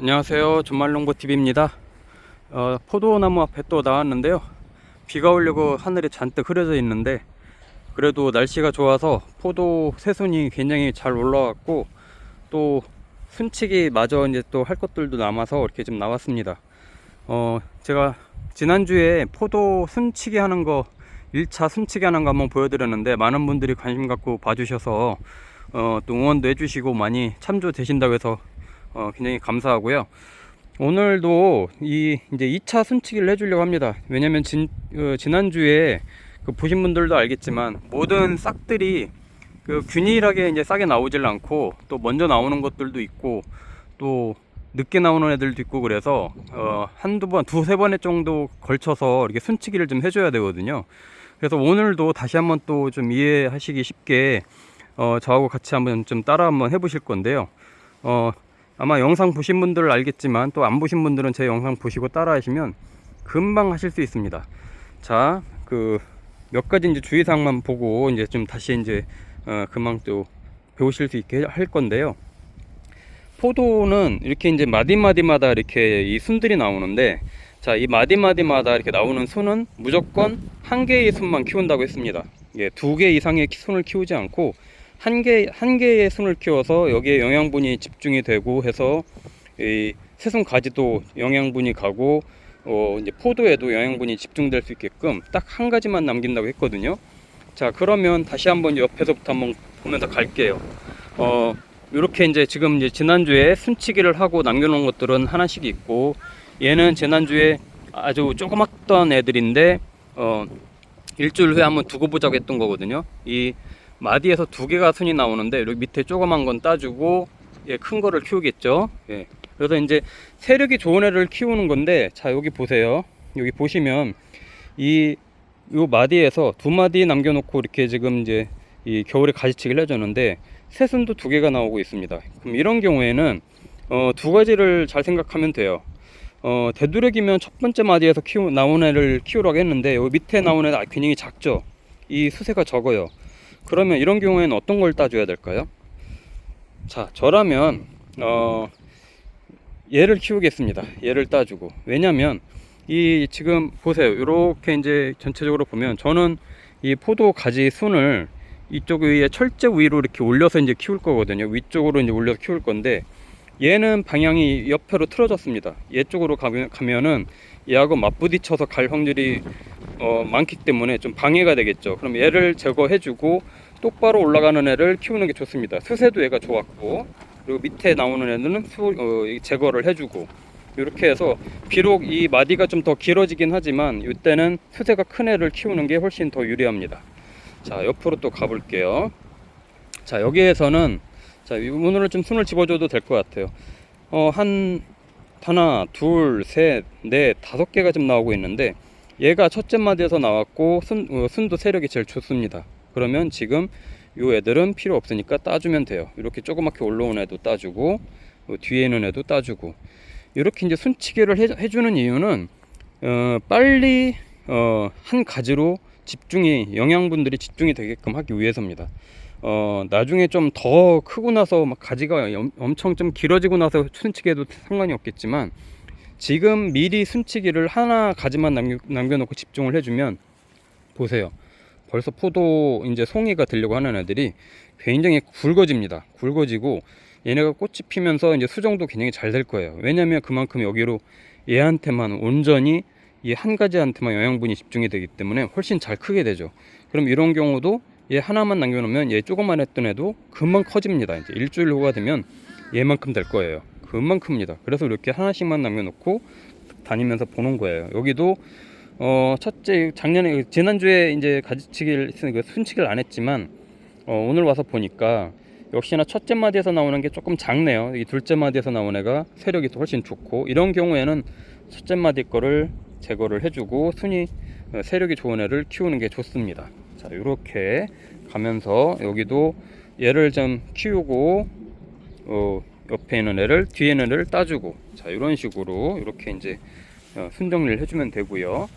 안녕하세요. 준말농부TV입니다. 어, 포도나무 앞에 또 나왔는데요. 비가 오려고 하늘이 잔뜩 흐려져 있는데, 그래도 날씨가 좋아서 포도 새순이 굉장히 잘 올라왔고, 또 순치기 마저 이제 또 할 것들도 남아서 이렇게 좀 나왔습니다. 어, 제가 지난주에 포도 순치기 하는 거, 1차 순치기 하는 거 한번 보여드렸는데, 많은 분들이 관심 갖고 봐주셔서, 어, 또 응원도 해주시고 많이 참조되신다고 해서 어, 굉장히 감사하고요. 오늘도 이 이제 2차 순치기를 해주려고 합니다. 왜냐면 진, 어, 지난주에 그 보신 분들도 알겠지만 모든 싹들이 그 균일하게 이제 싹이 나오질 않고 또 먼저 나오는 것들도 있고 또 늦게 나오는 애들도 있고 그래서 어, 한두 번, 두세 번에 정도 걸쳐서 이렇게 순치기를 좀 해줘야 되거든요. 그래서 오늘도 다시 한번 또 좀 이해하시기 쉽게 어, 저하고 같이 한번 좀 따라 한번 해보실 건데요. 어, 아마 영상 보신 분들은 알겠지만 또 안 보신 분들은 제 영상 보시고 따라 하시면 금방 하실 수 있습니다. 자, 그 몇 가지 이제 주의사항만 보고 이제 좀 다시 이제 어, 금방 또 배우실 수 있게 할 건데요. 포도는 이렇게 이제 마디마디마다 이렇게 이 순들이 나오는데 자, 이 마디마디마다 이렇게 나오는 순은 무조건 한 개의 순만 키운다고 했습니다. 예, 두 개 이상의 순을 키우지 않고 한 개, 한 개의 순을 키워서 여기에 영양분이 집중이 되고 해서 이 새순 가지도 영양분이 가고 어, 이제 포도에도 영양분이 집중될 수 있게끔 딱 한 가지만 남긴다고 했거든요. 자, 그러면 다시 한번 옆에서부터 한번 보면서 갈게요. 어, 이렇게 이제 지금 이제 지난주에 순치기를 하고 남겨놓은 것들은 하나씩 있고 얘는 지난주에 아주 조그맣던 애들인데 어, 일주일 후에 한번 두고 보자고 했던 거거든요. 이 마디에서 두 개가 순이 나오는데 여기 밑에 조그만 건 따주고 예, 큰 거를 키우겠죠. 예. 그래서 이제 세력이 좋은 애를 키우는 건데 자 여기 보세요. 여기 보시면 이 요 마디에서 두 마디 남겨놓고 이렇게 지금 이제 이 겨울에 가지치기를 해줬는데 새순도 두 개가 나오고 있습니다. 그럼 이런 경우에는 어, 두 가지를 잘 생각하면 돼요. 어, 되도록이면 첫 번째 마디에서 키우 나온 애를 키우라고 했는데 여기 밑에 나온 애는 균형이 작죠. 이 수세가 적어요. 그러면 이런 경우에는 어떤 걸 따줘야 될까요? 자, 저라면 어, 얘를 키우겠습니다. 얘를 따주고 왜냐면 이 지금 보세요. 이렇게 이제 전체적으로 보면 저는 이 포도 가지 순을 이쪽 위에 철제 위로 이렇게 올려서 이제 키울 거거든요. 위쪽으로 이제 올려서 키울 건데 얘는 방향이 옆으로 틀어졌습니다. 얘 쪽으로 가면, 가면은 얘하고 맞부딪혀서 갈 확률이 어, 많기 때문에 좀 방해가 되겠죠. 그럼 얘를 제거해주고 똑바로 올라가는 애를 키우는 게 좋습니다. 수세도 얘가 좋았고 그리고 밑에 나오는 애들은 수, 어, 이 제거를 해주고 이렇게 해서 비록 이 마디가 좀 더 길어지긴 하지만 이때는 수세가 큰 애를 키우는 게 훨씬 더 유리합니다. 자 옆으로 또 가볼게요. 자 여기에서는 자 오늘은 좀 손을 집어줘도 될 것 같아요. 어한 하나, 둘, 셋, 넷, 다섯 개가 좀 나오고 있는데 얘가 첫째 마디에서 나왔고 순, 어, 순도 세력이 제일 좋습니다. 그러면 지금 요 애들은 필요 없으니까 따주면 돼요. 이렇게 조그맣게 올라온 애도 따주고 어, 뒤에 있는 애도 따주고 이렇게 이제 순치기를 해, 해주는 이유는 어, 빨리 어, 한 가지로 집중이 영양분들이 집중이 되게끔 하기 위해서입니다. 어, 나중에 좀 더 크고 나서 막 가지가 엄, 엄청 좀 길어지고 나서 순치기해도 상관이 없겠지만 지금 미리 순치기를 하나 가지만 남겨, 남겨놓고 집중을 해주면 보세요. 벌써 포도 이제 송이가 되려고 하는 애들이 굉장히 굵어집니다. 굵어지고 얘네가 꽃이 피면서 이제 수정도 굉장히 잘 될 거예요. 왜냐면 그만큼 여기로 얘한테만 온전히 이 한 가지한테만 영양분이 집중이 되기 때문에 훨씬 잘 크게 되죠. 그럼 이런 경우도 얘 하나만 남겨놓으면 얘 조금만 했던 애도 금방 커집니다. 이제 일주일 후가 되면 얘만큼 될 거예요. 큽니다. 그래서 이렇게 하나씩만 남겨놓고 다니면서 보는 거예요. 여기도 어 첫째 작년에 지난주에 이제 가지치기를 그 순치기를 안 했지만 어 오늘 와서 보니까 역시나 첫째 마디에서 나오는 게 조금 작네요. 이 둘째 마디에서 나온 애가 세력이 훨씬 좋고 이런 경우에는 첫째 마디 거를 제거를 해주고 순위 어, 세력이 좋은 애를 키우는 게 좋습니다. 자 이렇게 가면서 여기도 얘를 좀 키우고 어, 옆에 있는 애를 뒤에 있는 애를 따주고 자 이런 식으로 이렇게 이제 어, 순정리를 해주면 되고요.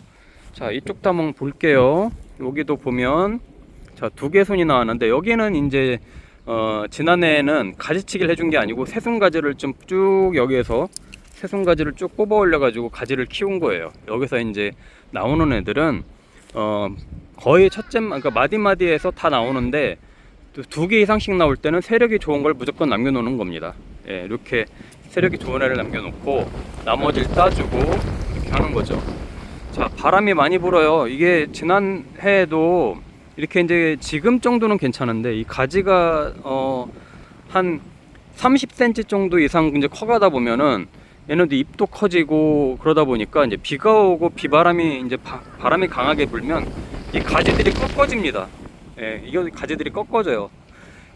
자 이쪽도 한번 볼게요. 여기도 보면 자 두 개 손이 나왔는데 여기는 이제 어, 지난해에는 가지치기를 해준 게 아니고 새순가지를 좀 쭉 여기에서 새순 가지를 쭉 뽑아 올려 가지고 가지를 키운 거예요. 여기서 이제 나오는 애들은 어 거의 첫째 마- 그러니까 마디마디에서 다 나오는데 두 개 이상씩 나올 때는 세력이 좋은 걸 무조건 남겨놓는 겁니다. 예, 이렇게 세력이 좋은 애를 남겨놓고 나머지를 따주고 이렇게 하는 거죠. 자, 바람이 많이 불어요. 이게 지난 해에도 이렇게 이제 지금 정도는 괜찮은데 이 가지가 어 한 30cm 정도 이상 이제 커가다 보면은 얘네도 잎도 커지고 그러다 보니까 이제 비가 오고 비바람이 이제 바, 바람이 강하게 불면 이 가지들이 꺾어집니다. 예, 이거 가지들이 꺾어져요.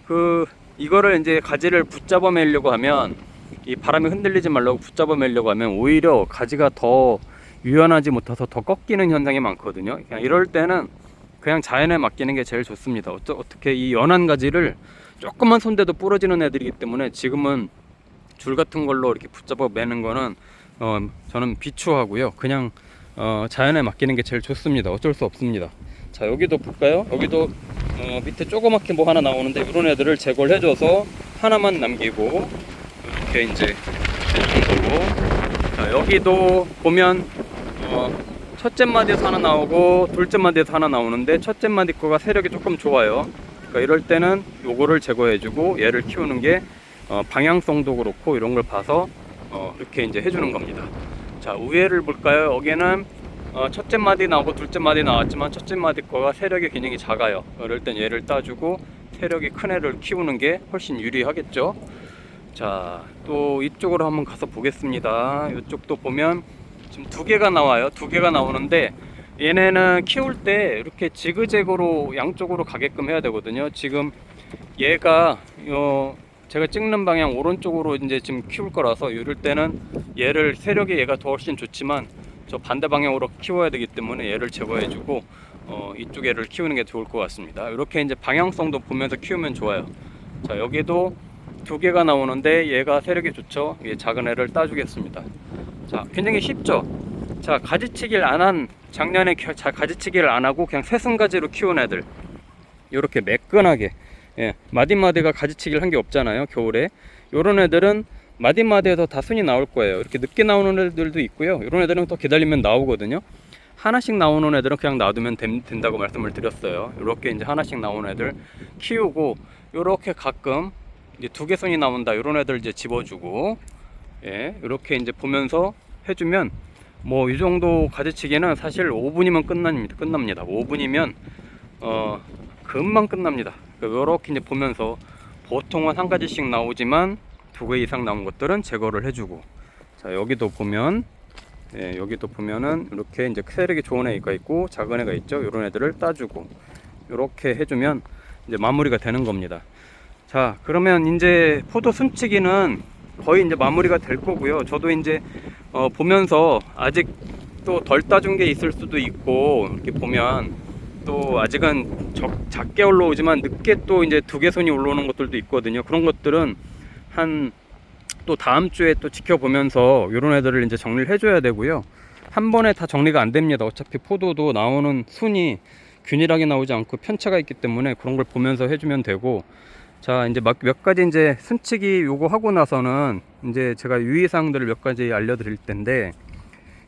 그 이거를 이제 가지를 붙잡아 매려고 하면 이 바람이 흔들리지 말라고 붙잡아 매려고 하면 오히려 가지가 더 유연하지 못해서 더 꺾이는 현상이 많거든요. 그냥 이럴 때는 그냥 자연에 맡기는 게 제일 좋습니다. 어쩌, 어떻게 이 연한 가지를 조금만 손대도 부러지는 애들이기 때문에 지금은 줄 같은 걸로 이렇게 붙잡아 매는 거는 어, 저는 비추하고요. 그냥 어, 자연에 맡기는 게 제일 좋습니다. 어쩔 수 없습니다. 자 여기도 볼까요? 여기도 어, 밑에 조그맣게 뭐 하나 나오는데 이런 애들을 제거를 해줘서 하나만 남기고 이렇게 이제 해주는 거고 자 여기도 보면 어, 첫째 마디에서 하나 나오고 둘째 마디에서 하나 나오는데 첫째 마디 거가 세력이 조금 좋아요. 그러니까 이럴 때는 요거를 제거해주고 얘를 키우는 게 어, 방향성도 그렇고 이런 걸 봐서 어, 이렇게 이제 해주는 겁니다. 자 우회를 볼까요? 여기는 어, 첫째 마디 나오고 둘째 마디 나왔지만 첫째 마디 거가 세력이 굉장히 작아요. 이럴 땐 얘를 따주고 세력이 큰 애를 키우는 게 훨씬 유리하겠죠. 자, 또 이쪽으로 한번 가서 보겠습니다. 이쪽도 보면 지금 두 개가 나와요. 두 개가 나오는데 얘네는 키울 때 이렇게 지그재그로 양쪽으로 가게끔 해야 되거든요. 지금 얘가 어, 제가 찍는 방향 오른쪽으로 이제 지금 키울 거라서 이럴 때는 얘를 세력이 얘가 더 훨씬 좋지만 저 반대 방향으로 키워야 되기 때문에 얘를 제거해주고 어, 이쪽 애를 키우는 게 좋을 것 같습니다. 이렇게 이제 방향성도 보면서 키우면 좋아요. 자 여기도 두 개가 나오는데 얘가 세력이 좋죠. 얘 작은 애를 따주겠습니다. 자 굉장히 쉽죠. 자 가지치기를 안 한 작년에 겨- 자, 가지치기를 안 하고 그냥 새순가지로 키운 애들 이렇게 매끈하게 예, 마디마디가 가지치기를 한 게 없잖아요 겨울에 요런 애들은 마디마디에서 다 순이 나올 거예요 이렇게 늦게 나오는 애들도 있고요 이런 애들은 또 기다리면 나오거든요 하나씩 나오는 애들은 그냥 놔두면 됨- 된다고 말씀을 드렸어요 이렇게 이제 하나씩 나오는 애들 키우고 요렇게 가끔 이제 두 개 손이 나온다 이런 애들 이제 집어주고 예 이렇게 이제 보면서 해주면 뭐 이 정도 가지치기는 사실 5분이면 끝납니다. 끝납니다. 5분이면 어 금방 끝납니다. 이렇게 이제 보면서 보통은 한 가지씩 나오지만 두 개 이상 나온 것들은 제거를 해주고 자 여기도 보면 예, 여기도 보면은 이렇게 이제 세력이 좋은 애가 있고 작은 애가 있죠. 이런 애들을 따주고 이렇게 해주면 이제 마무리가 되는 겁니다. 자 그러면 이제 포도 숨치기는 거의 이제 마무리가 될 거고요. 저도 이제 어, 보면서 아직 또 덜 따준 게 있을 수도 있고 이렇게 보면 또 아직은 적, 작게 올라오지만 늦게 또 이제 두 개 손이 올라오는 것들도 있거든요. 그런 것들은 한 또 다음 주에 또 지켜보면서 이런 애들을 이제 정리를 해줘야 되고요. 한 번에 다 정리가 안 됩니다. 어차피 포도도 나오는 순이 균일하게 나오지 않고 편차가 있기 때문에 그런 걸 보면서 해주면 되고 자 이제 막- 몇 가지 이제 순치기 요거 하고 나서는 이제 제가 유의사항들을 몇 가지 알려드릴 텐데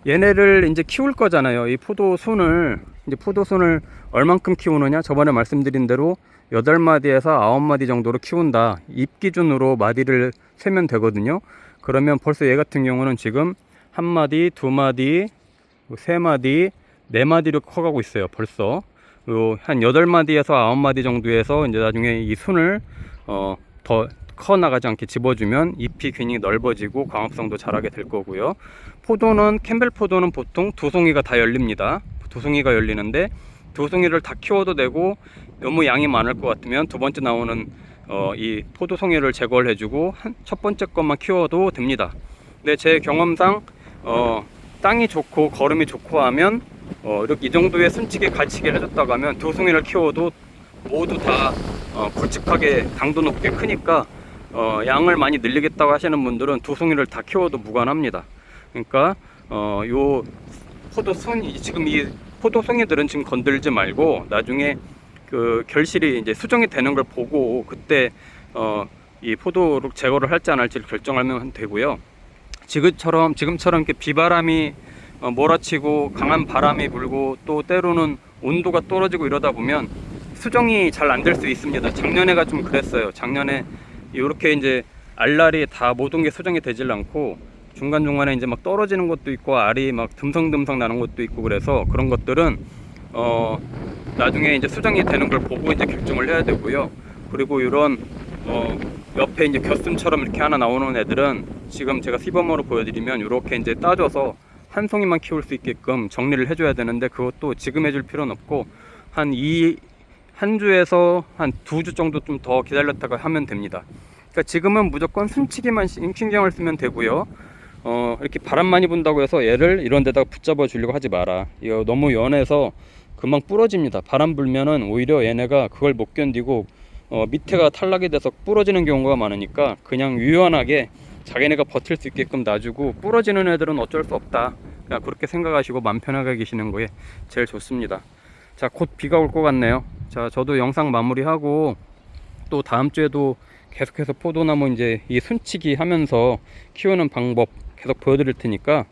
얘네를 이제 키울 거잖아요. 이 포도 순을 이제 포도 순을 얼만큼 키우느냐? 저번에 말씀드린 대로 8마디에서 9마디 정도로 키운다. 입 기준으로 마디를 세면 되거든요. 그러면 벌써 얘 같은 경우는 지금 한 마디 두 마디 세 마디 네 마디로 커가고 있어요 벌써. 요한 여덟 마디에서 아홉 마디 정도에서 이제 나중에 이 순을 어, 더 커 나가지 않게 집어주면 잎이 굉장히 넓어지고 광합성도 자라게 될 거고요. 포도는 캠벨 포도는 보통 두 송이가 다 열립니다. 두 송이가 열리는데 두 송이를 다 키워도 되고 너무 양이 많을 것 같으면 두 번째 나오는 어, 이 포도 송이를 제거를 해주고 한, 첫 번째 것만 키워도 됩니다. 근데 제 경험상 어, 땅이 좋고 거름이 좋고 하면 어, 이렇게 이 정도의 순치게 가치기를 해줬다고 하면 두 송이를 키워도 모두 다 어, 굵직하게 당도 높게 크니까 어, 양을 많이 늘리겠다고 하시는 분들은 두 송이를 다 키워도 무관합니다. 그러니까 어, 요 포도 송이 지금 이 포도 송이들은 지금 건들지 말고 나중에 그 결실이 이제 수정이 되는 걸 보고 그때 어, 이 포도를 제거를 할지 안 할지를 결정하면 되고요. 지금처럼 지금처럼 이렇게 비바람이 어, 몰아치고 강한 바람이 불고 또 때로는 온도가 떨어지고 이러다 보면 수정이 잘 안 될 수 있습니다. 작년에가 좀 그랬어요. 작년에 이렇게 이제 알알이 다 모든 게 수정이 되질 않고 중간 중간에 이제 막 떨어지는 것도 있고 알이 막 듬성듬성 나는 것도 있고 그래서 그런 것들은 어 나중에 이제 수정이 되는 걸 보고 이제 결정을 해야 되고요. 그리고 이런 어 옆에 이제 겹순처럼 이렇게 하나 나오는 애들은 지금 제가 시범으로 보여드리면 이렇게 이제 따줘서 한 송이만 키울 수 있게끔 정리를 해줘야 되는데 그것도 지금 해줄 필요는 없고 한이 한 주에서 한 두 주 정도 좀 더 기다렸다가 하면 됩니다. 그러니까 지금은 무조건 숨치기만 신- 신경을 쓰면 되고요. 어 이렇게 바람 많이 분다고 해서 얘를 이런 데다가 붙잡아 주려고 하지 마라. 이거 너무 연해서 금방 부러집니다. 바람 불면은 오히려 얘네가 그걸 못 견디고 어, 밑에가 탈락이 돼서 부러지는 경우가 많으니까 그냥 유연하게 자기네가 버틸 수 있게끔 놔주고 부러지는 애들은 어쩔 수 없다. 그냥 그렇게 생각하시고 마음 편하게 계시는 거에 제일 좋습니다. 자, 곧 비가 올 것 같네요. 자, 저도 영상 마무리하고 또 다음 주에도 계속해서 포도나무 이제 이 순치기 하면서 키우는 방법 계속 보여드릴 테니까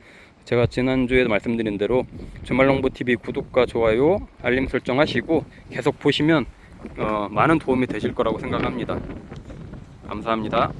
제가 지난주에 말씀드린 대로 주말농부TV 구독과 좋아요, 알림 설정 하시고 계속 보시면 어, 많은 도움이 되실 거라고 생각합니다. 감사합니다.